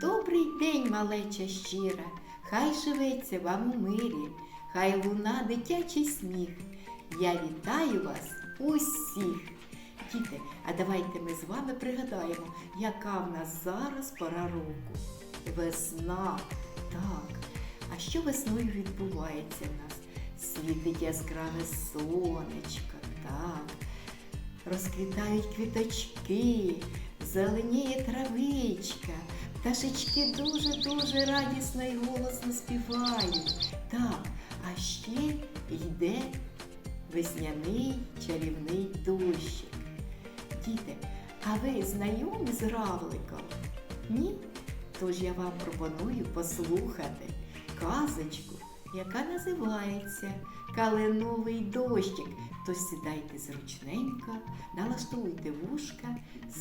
Добрий день, малеча щира, хай живеться вам у мирі, хай луна дитячий сміх. Я вітаю вас усіх. Діти, а давайте ми з вами пригадаємо, яка в нас зараз пора року. Весна. Так. А що весною відбувається в нас? Світить яскраве сонечко, так. Розквітають квіточки, зеленіє травичка, пташечки дуже-дуже радісно і голосно співають. Так, а ще йде весняний чарівний дощик. Діти, а ви знайомі з равликом? Ні? Тож я вам пропоную послухати казочку, яка називається Калиновий дощик. Тож сідайте зручненько, налаштуйте вушка,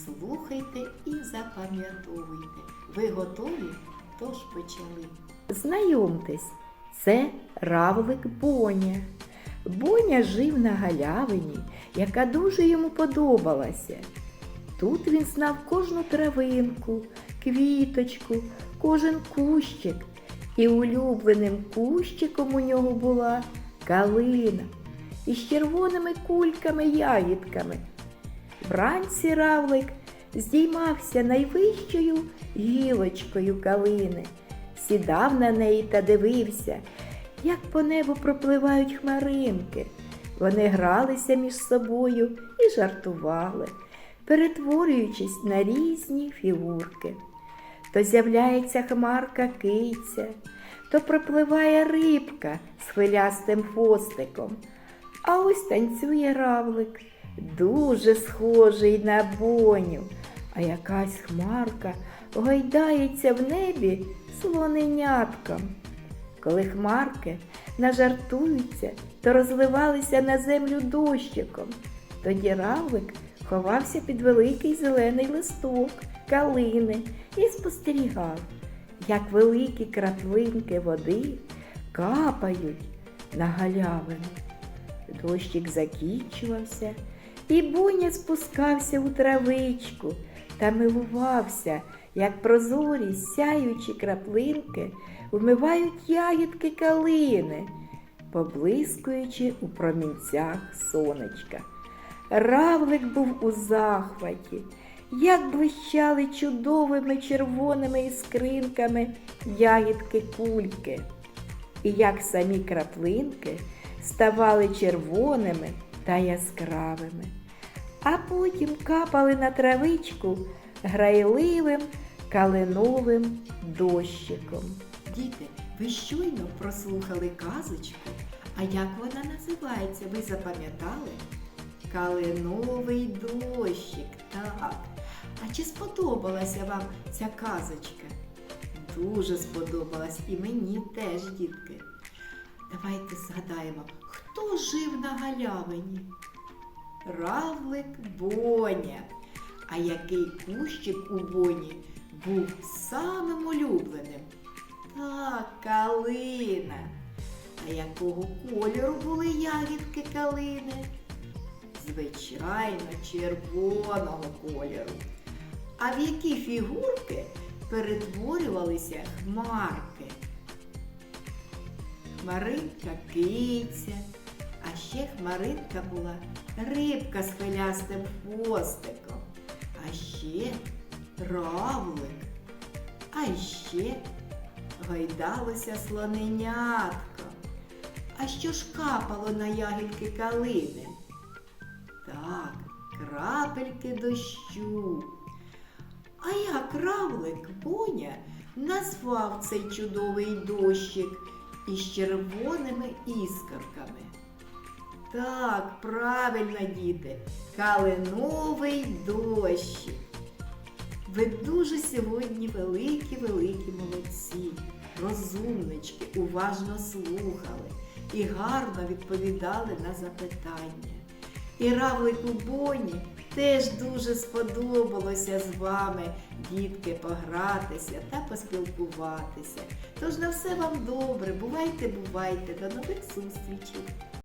слухайте і запам'ятовуйте. Ви готові? Тож почали. Знайомтесь, це равлик Боня. Боня жив на галявині, яка дуже йому подобалася. Тут він знав кожну травинку, квіточку, кожен кущик. І улюбленим кущиком у нього була калина із червоними кульками ягідками. Вранці равлик здіймався найвищою гілочкою калини, сідав на неї та дивився, як по небу пропливають хмаринки. Вони гралися між собою і жартували, перетворюючись на різні фігурки. То з'являється хмарка киця, то пропливає рибка з хвилястим хвостиком. А ось танцює равлик, дуже схожий на боню, а якась хмарка гойдається в небі слоненятком. Коли хмарки нажартуються, то розливалися на землю дощиком. Тоді равлик ховався під великий зелений листок калини і спостерігав, як великі краплинки води капають на галявину. Дощик закінчувався, і Буня спускався у травичку та милувався, як прозорі сяючі краплинки вмивають ягідки калини, поблискуючи у промінцях сонечка. Равлик був у захваті, як блищали чудовими червоними іскринками ягідки кульки, і як самі краплинки ставали червоними та яскравими, а потім капали на травичку грайливим калиновим дощиком. Діти, ви щойно прослухали казочку, а як вона називається, ви запам'ятали? Калиновий дощик, так. А чи сподобалася вам ця казочка? Дуже сподобалась і мені теж, дітки. Давайте згадаємо, хто жив на галявині? Равлик Боня. А який кущик у Боні був самим улюбленим? Так, калина. А якого кольору були ягідки калини? Звичайно, червоного кольору. А в які фігурки перетворювалися хмарки? Хмаринка киця, а ще хмаринка була рибка з хвилястим хвостиком, а ще равлик, а ще гойдалося слоненятко. А що ж капало на ягідки калини? Так, крапельки дощу. А як равлик Боня назвав цей чудовий дощик із червоними іскорками? Так, правильно, діти, калиновий дощик. Ви дуже сьогодні великі-великі молодці, розумнички, уважно слухали і гарно відповідали на запитання. І равлику Боні теж дуже сподобалося з вами, дітки, погратися та поспілкуватися. Тож на все вам добре, бувайте, бувайте, до нових зустрічей!